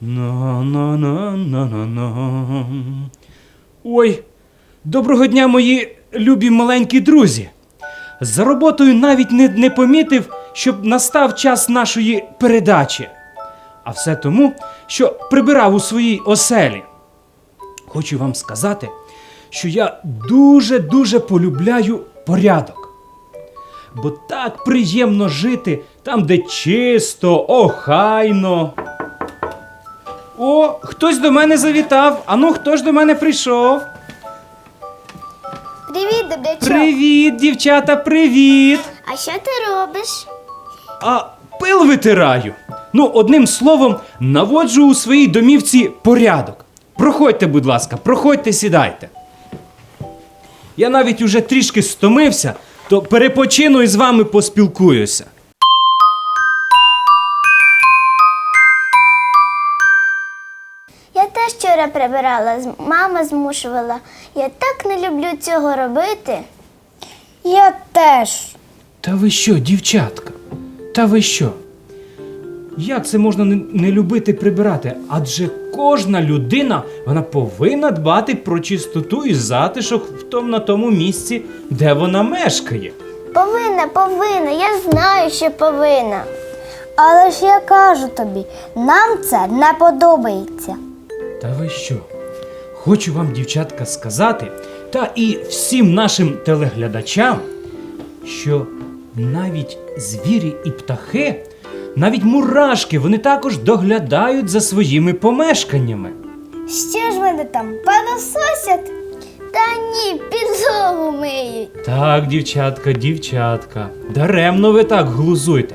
на на на на на на Ой, доброго дня, мої любі маленькі друзі. За роботою навіть не, не помітив, щоб настав час нашої передачі. А все тому, що прибирав у своїй оселі. Хочу вам сказати, що я дуже-дуже полюбляю порядок бо так приємно жити там, де чисто, охайно. О, хтось до мене завітав. Ану, хто ж до мене прийшов? Привіт, добрячок. Привіт, дівчата, привіт! А що ти робиш? А пил витираю. Ну, одним словом, наводжу у своїй домівці порядок. Проходьте, будь ласка, проходьте, сідайте. Я навіть уже трішки стомився, то перепочину і з вами поспілкуюся. Вчора прибирала, мама змушувала. Я так не люблю цього робити. Я теж. Та ви що, дівчатка? Та ви що? Як це можна не, не любити прибирати? Адже кожна людина вона повинна дбати про чистоту і затишок в тому на тому місці, де вона мешкає. Повинна, повинна, я знаю, що повинна. Але ж я кажу тобі, нам це не подобається. Та ви що? Хочу вам, дівчатка, сказати, та і всім нашим телеглядачам, що навіть звірі і птахи, навіть мурашки, вони також доглядають за своїми помешканнями. Що ж вони там, панососять? Та ні, підлогу миють. Так, дівчатка, дівчатка, даремно ви так глузуйте.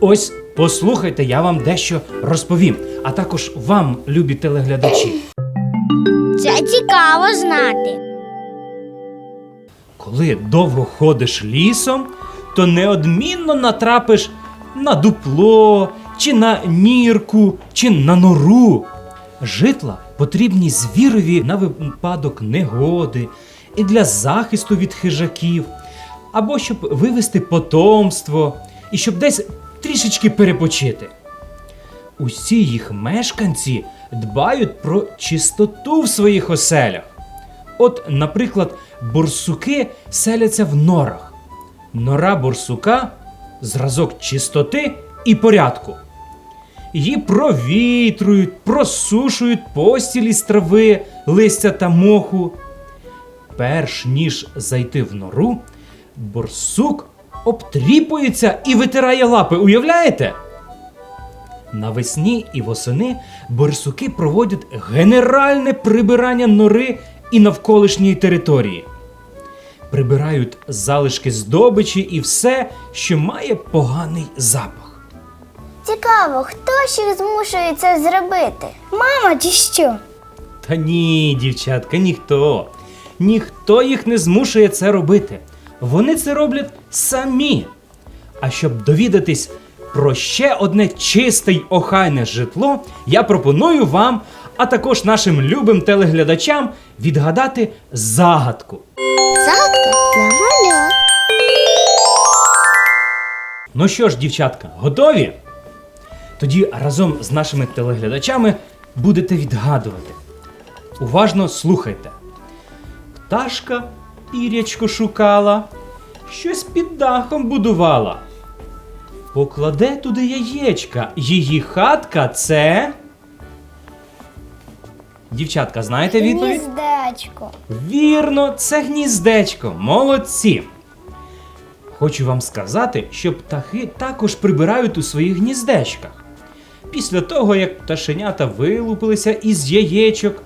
Ось послухайте, я вам дещо розповім, а також вам, любі телеглядачі. Це цікаво знати. Коли довго ходиш лісом, то неодмінно натрапиш на дупло, чи на нірку, чи на нору. Житла потрібні звірові на випадок негоди і для захисту від хижаків, або щоб вивести потомство, і щоб десь трішечки перепочити. Усі їх мешканці дбають про чистоту в своїх оселях. От, наприклад, борсуки селяться в норах. Нора борсука зразок чистоти і порядку. Її провітрують, просушують постілі з трави, листя та моху. Перш ніж зайти в нору, борсук обтріпується і витирає лапи. Уявляєте? Навесні і восени борсуки проводять генеральне прибирання нори і навколишньої території. Прибирають залишки здобичі і все, що має поганий запах. Цікаво, хто ж їх змушує це зробити? Мама чи що? Та ні, дівчатка, ніхто. Ніхто їх не змушує це робити. Вони це роблять самі. А щоб довідатись про ще одне чисте й охайне житло, я пропоную вам, а також нашим любим телеглядачам відгадати загадку. Загадка для маля. Ну що ж, дівчатка, готові? Тоді разом з нашими телеглядачами будете відгадувати. Уважно слухайте. Пташка пірячко шукала, щось під дахом будувала. Покладе туди яєчка, її хатка це. Дівчатка, знаєте відповідь? Гніздечко. Вірно, це гніздечко. Молодці. Хочу вам сказати, що птахи також прибирають у своїх гніздечках. Після того, як пташенята вилупилися із яєчок,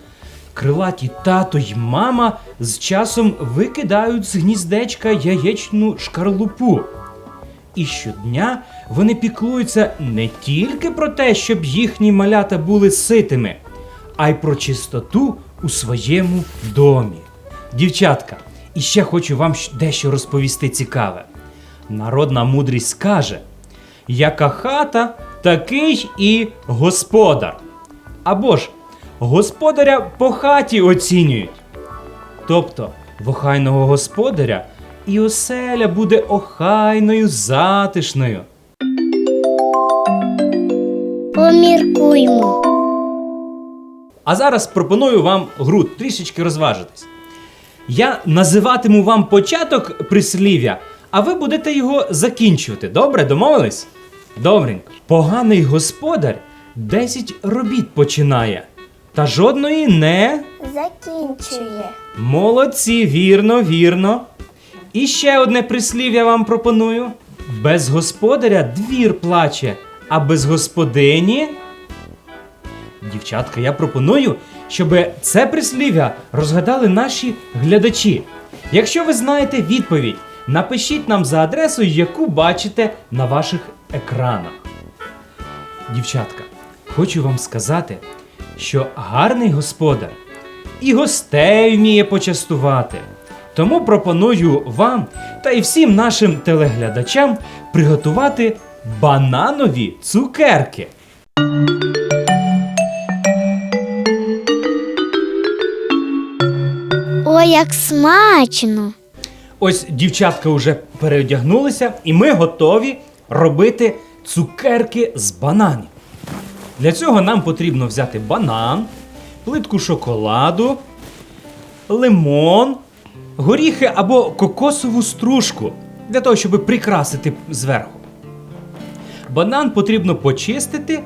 крилаті тато й мама з часом викидають з гніздечка яєчну шкарлупу. І щодня вони піклуються не тільки про те, щоб їхні малята були ситими, а й про чистоту у своєму домі. Дівчатка, і ще хочу вам дещо розповісти цікаве. Народна мудрість каже: яка хата, такий і господар. Або ж господаря по хаті оцінюють. Тобто, в охайного господаря і оселя буде охайною, затишною. Поміркуймо. А зараз пропоную вам гру трішечки розважитись. Я називатиму вам початок прислів'я, а ви будете його закінчувати. Добре, домовились? Добренько. Поганий господар 10 робіт починає, та жодної не. Закінчує. Молодці, вірно, вірно. І ще одне прислів'я вам пропоную. Без господаря двір плаче, а без господині. Дівчатка, я пропоную, щоб це прислів'я розгадали наші глядачі. Якщо ви знаєте відповідь, напишіть нам за адресою, яку бачите на ваших екранах. Дівчатка, хочу вам сказати, що гарний господар і гостей вміє почастувати. Тому пропоную вам та й всім нашим телеглядачам приготувати бананові цукерки. Ой, як смачно. Ось дівчатка вже переодягнулися, і ми готові робити цукерки з бананів. Для цього нам потрібно взяти банан, плитку шоколаду, лимон, горіхи або кокосову стружку для того, щоб прикрасити зверху. Банан потрібно почистити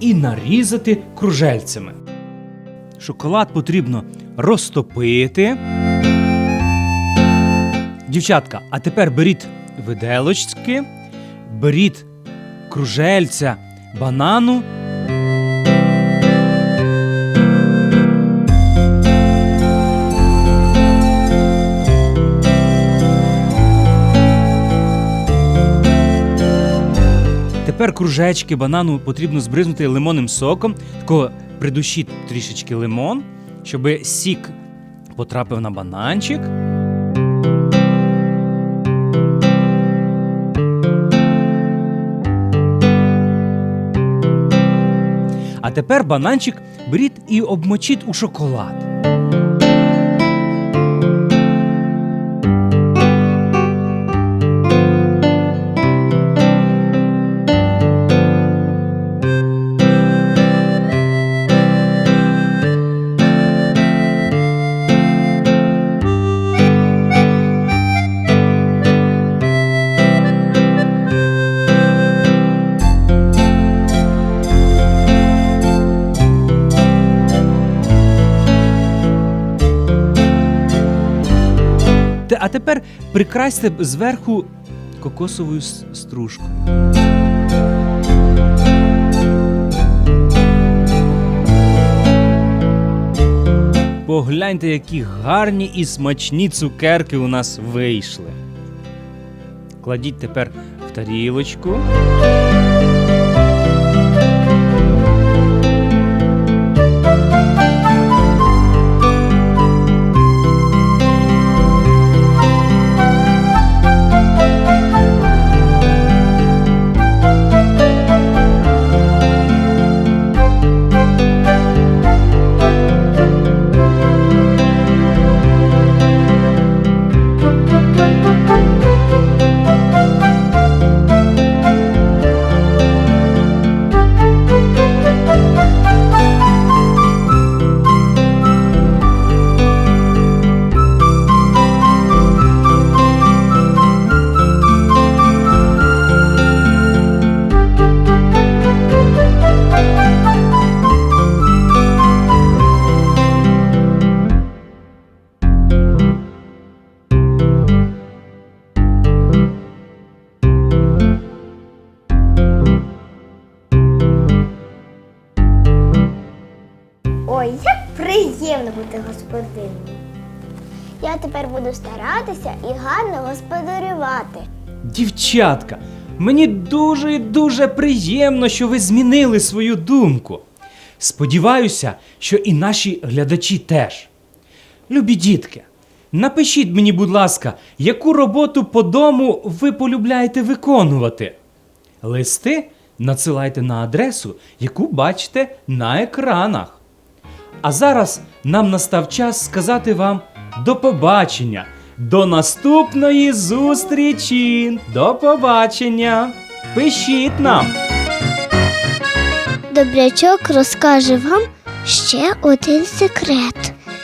і нарізати кружельцями. Шоколад потрібно розтопити. Дівчатка, а тепер беріть виделочки, беріть кружельця банану. Тепер кружечки банану потрібно збризнути лимонним соком. Тако придушіть трішечки лимон, щоб сік потрапив на бананчик. А тепер бананчик беріть і обмочіть у шоколад. Прикрасьте зверху кокосовою стружкою. Погляньте, які гарні і смачні цукерки у нас вийшли. Кладіть тепер в тарілочку. Ой, як приємно бути господиною. Я тепер буду старатися і гарно господарювати. Дівчатка, мені дуже і дуже приємно, що ви змінили свою думку. Сподіваюся, що і наші глядачі теж. Любі дітки, напишіть мені, будь ласка, яку роботу по дому ви полюбляєте виконувати. Листи надсилайте на адресу, яку бачите на екранах. А зараз нам настав час сказати вам до побачення, до наступної зустрічі. До побачення. Пишіть нам. Добрячок розкаже вам ще один секрет.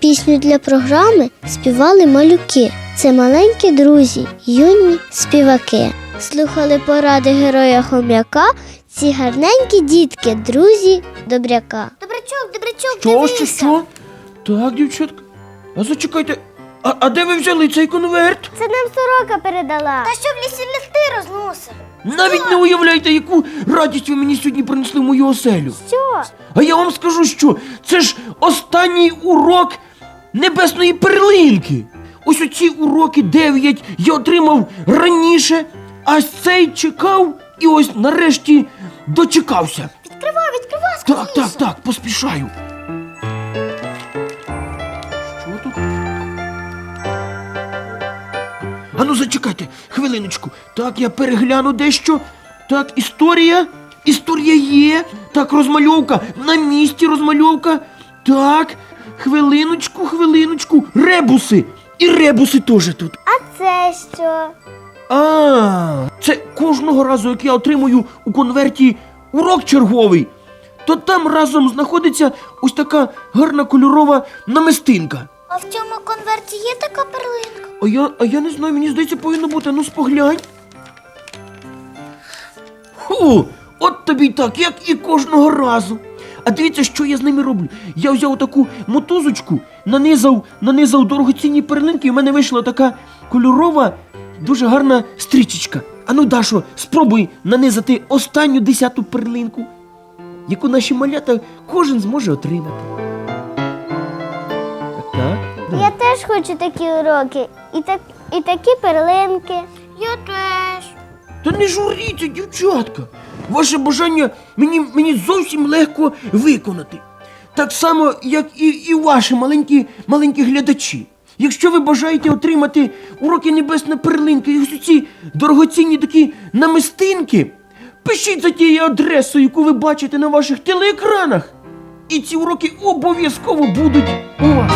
Пісню для програми співали малюки. Це маленькі друзі, юні співаки. Слухали поради героя хом'яка, ці гарненькі дітки, друзі добряка. Добрячок, добрячок, Що, що, що? Так, дівчатка. А зачекайте, а, а де ви взяли цей конверт? Це нам сорока передала. Та що в лісі листи розносив? Навіть не уявляєте, яку радість ви мені сьогодні принесли в мою оселю. Що? А я вам скажу, що це ж останній урок небесної перлинки. Ось оці уроки дев'ять я отримав раніше, а цей чекав і ось нарешті дочекався. Відкривай, відкривай, Так, так, так, поспішаю. Що тут? Ану, зачекайте, хвилиночку. Так, я перегляну дещо. Так, історія. Історія є. Так, розмальовка. На місці розмальовка. Так, хвилиночку, хвилиночку. Ребуси. І ребуси теж тут. А це що? А, це кожного разу, як я отримую у конверті урок черговий, то там разом знаходиться ось така гарна кольорова намистинка. А в цьому конверті є така перлинка? А я, а я не знаю, мені здається, повинно бути. Ну споглянь. Ху, от тобі так, як і кожного разу. А дивіться, що я з ними роблю. Я взяв таку мотузочку, нанизав, нанизав дорогоцінні перлинки, і в мене вийшла така кольорова, дуже гарна стрічечка. Ану, Дашо, спробуй нанизати останню десяту перлинку, яку наші малята кожен зможе отримати. Так, так. Я теж хочу такі уроки і, так, і такі перлинки. Я теж. Та не журіться, дівчатка. Ваше бажання мені, мені зовсім легко виконати. Так само, як і, і ваші маленькі, маленькі глядачі. Якщо ви бажаєте отримати уроки Небесна Перлинка і ось ці дорогоцінні такі намистинки, пишіть за тією адресою, яку ви бачите на ваших телеекранах. І ці уроки обов'язково будуть у вас.